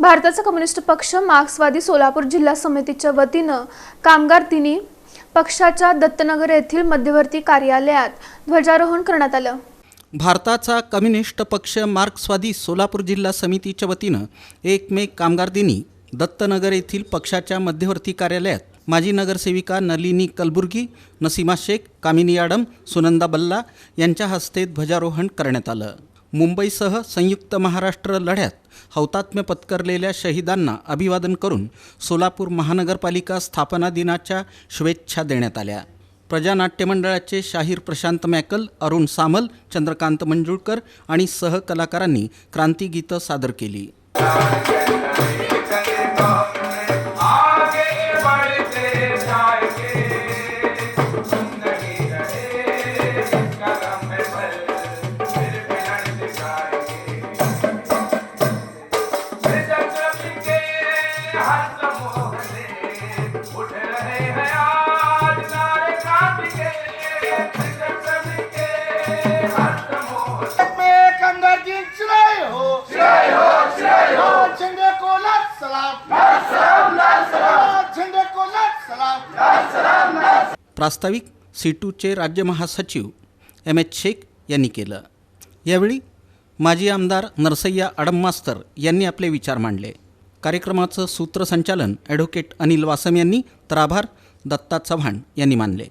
भारताचा कम्युनिस्ट पक्ष मार्क्सवादी सोलापूर जिल्हा समितीच्या वतीनं कामगार दिनी पक्षाच्या दत्तनगर येथील मध्यवर्ती कार्यालयात ध्वजारोहण करण्यात आलं. भारताचा कम्युनिस्ट पक्ष मार्क्सवादी सोलापूर जिल्हा समितीच्या वतीनं एक मे कामगार दिनी दत्तनगर येथील पक्षाच्या मध्यवर्ती कार्यालयात माजी नगरसेविका नलिनी कलबुर्गी नसीमा शेख कामिनी आडम सुनंदा बल्ला यांच्या हस्ते ध्वजारोहण करण्यात आलं. मुंबईसह संयुक्त महाराष्ट्र लढ्यात हौतात्म्य पत्करलेल्या शहीदांना अभिवादन करून सोलापूर महानगरपालिका स्थापना दिनाच्या शुभेच्छा देण्यात आल्या. प्रजानाट्य मंडळाचे शाहीर प्रशांत मॅकल अरुण सामल चंद्रकांत मंजुळकर आणि सहकलाकारांनी क्रांतीगीतं सादर केली. प्रास्ताविक सीटूचे राज्य महासचिव एम एच शेख यांनी केलं. यावेळी माजी आमदार नरसय्या आडम मास्तर यांनी आपले विचार मांडले. कार्यक्रमाचं सूत्रसंचालन ॲडव्होकेट अनिल वासम यांनी तर आभार. दत्ता चव्हाण यांनी मानले.